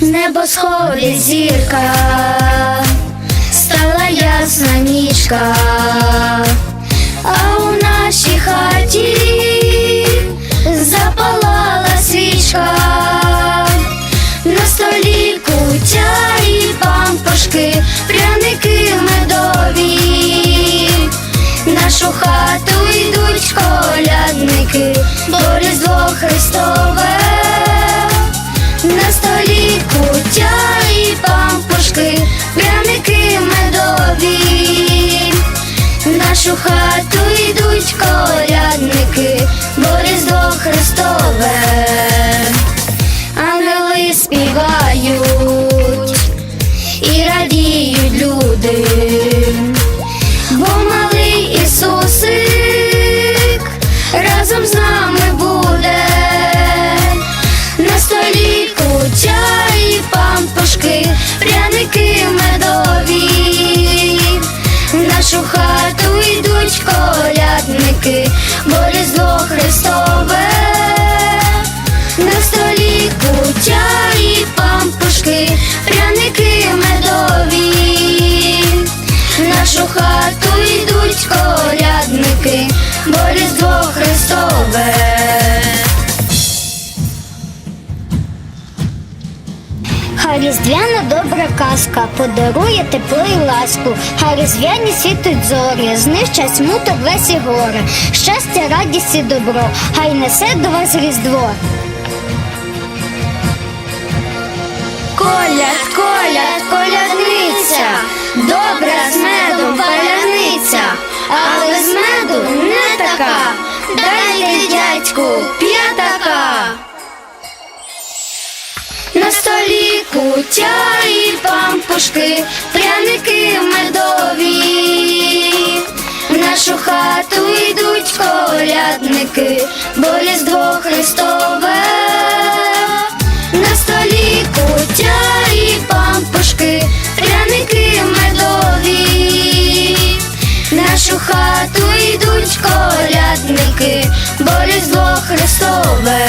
небо сходить зірка, стала ясна нічка, хату йдуть колядники, нашу хату йдуть колядники, Хай різдвяна добра казка подарує тепло і ласку, хай різдвяні світуть зорі, знищать смуток весь і горе, щастя, радість і добро, хай несе до вас різдво. Коляд, коляд, колядниця, добра з медом паляниця, а без меду не така. Дайте дядьку п'ятака. На столі кутя і пампушки, пряники медові. В нашу хату йдуть колядники, бо Різдво Христове. На столі кутя і пампушки, пряники медові. Нашу хату йдуть колядники, бо Різдво Христове.